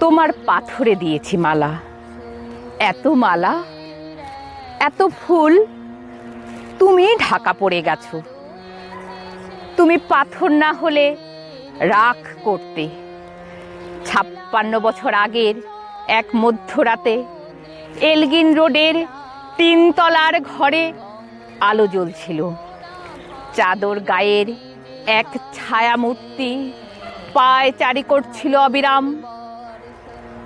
তোমার পাথরে দিয়েছি মালা। এত মালা, এত ফুল তুমি ঢাকা পড়ে গেছো। তুমি পাথর না হলে রাখ করতে। ছাপ্পান্ন বছর আগের এক মধ্যরাতে এলগিন রোডের তিনতলার ঘরে আলো জ্বলছিল। চাদর গায়ের এক ছায়ামূর্তি পায় চারি করছিল অবিরাম।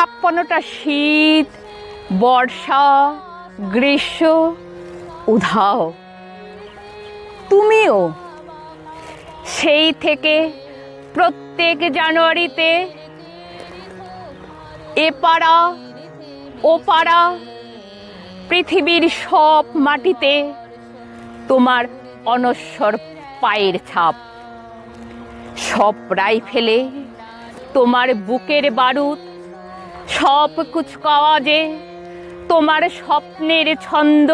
ছাপ্পান্নটা শীত, বর্ষা, গ্রীষ্ম, উধাও। তুমিও সেই থেকে প্রত্যেক জানুয়ারিতে এ পাড়া, ও পাড়া, পৃথিবীর সব মাটিতে তোমার অনশ্বর পায়ের ছাপ। সব রাইফেলে তোমার বুকের বারুদ সব কুচকাওয়াজে তোমার স্বপ্নের ছন্দ।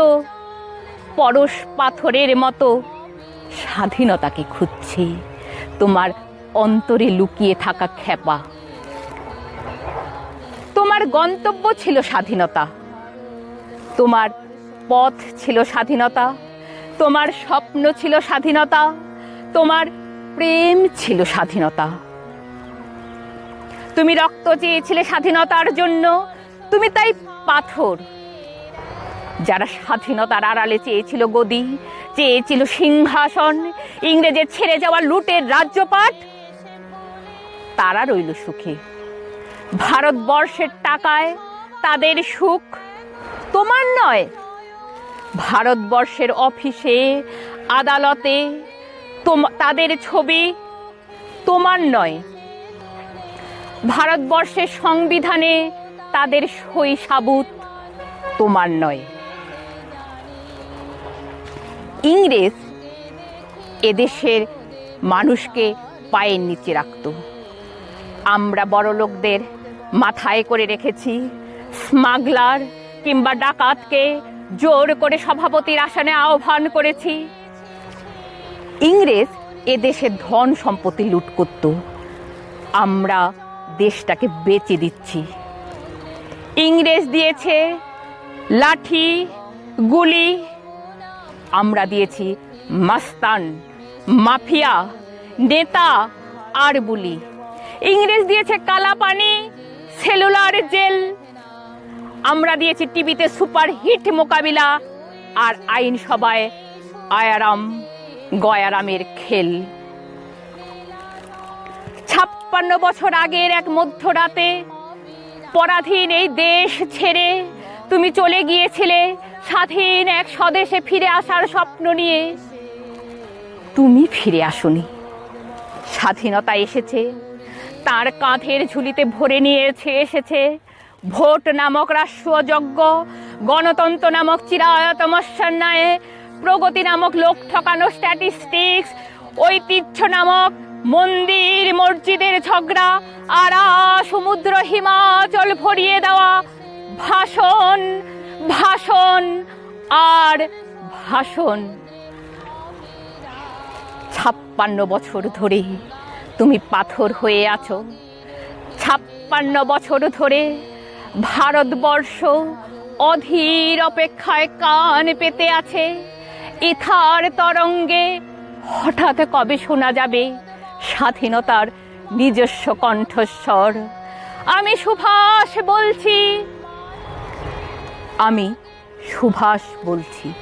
পরশ পাথরের মতো স্বাধীনতাকে খুঁজছে। তোমার অন্তরে লুকিয়ে থাকা খেপা তোমার গন্তব্য ছিল স্বাধীনতা। তোমার পথ ছিল স্বাধীনতা। তোমার স্বপ্ন ছিল স্বাধীনতা। তোমার প্রেম ছিল স্বাধীনতা। তুমি রক্ত চেয়েছিলে স্বাধীনতার জন্য, তুমি তাই পাথর। যারা স্বাধীনতার আড়ালে চেয়েছিল গদি, চেয়েছিল সিংহাসন ইংরেজের ছেড়ে যাওয়া লুটের রাজ্যপাট, তারা রইল সুখে। ভারতবর্ষের টাকায় তাদের সুখ তোমার নয়। ভারতবর্ষের অফিসে, আদালতে তাদের ছবি তোমার নয়। ভারতবর্ষের সংবিধানে তাদের সই সাবুত তোমার নয়। ইংরেজ এদেশের মানুষকে পায়ের নিচে রাখত। আমরা বড় লোকদের মাথায় করে রেখেছি। স্মাগলার কিংবা ডাকাতকে জোর করে সভাপতির আসনে আহ্বান করেছি। ইংরেজ এদেশের ধন সম্পত্তি লুট করত। আমরা দেশটাকে বেচে দিচ্ছি। ইংরেজ দিয়েছে লাঠি, গুলি। আমরা দিয়েছি মাস্তান, মাফিয়া, নেতা আর বুলি। ইংরেজ দিয়েছে কালা পানি সেলুলার জেল। আমরা দিয়েছি টিভিতে সুপার হিট মোকাবিলা আর আইনসভায় আয়ারাম, গয়ারামের খেল। ছাপ্পান্ন বছর আগের এক মধ্যরাতে, পরাধীন এই দেশ ছেড়ে তুমি চলে গিয়েছিলে স্বাধীন এক স্বদেশে ফিরে আসার স্বপ্ন নিয়ে। তুমি ফিরে আসনি। স্বাধীনতা এসেছে, তার কাঁধের ঝুলিতে ভরে নিয়েছে এসেছে ভোট নামক রাষ্ট্রযজ্ঞ, গণতন্ত্র নামক চিরায়তমস্যান্যায় প্রগতি নামক লোক ঠকানো স্ট্যাটিস্টিক্স ঐতিহ্য নামক মন্দির, মসজিদের ঝগড়া আর সমুদ্র, হিমাচল ভরিয়ে দেওয়া। ভাষণ ভাষণ আর ভাষণ। ছাপ্পান্ন বছর ধরে তুমি পাথর হয়ে আছো। ছাপ্পান্ন বছর ধরে ভারতবর্ষ অধীর অপেক্ষায় কান পেতে আছে। ইথার তরঙ্গে হঠাৎ কবে শোনা যাবে? স্বাধীনতার নিজস্ব কণ্ঠস্বর। আমি সুভাষ বলছি। আমি সুভাষ বলছি।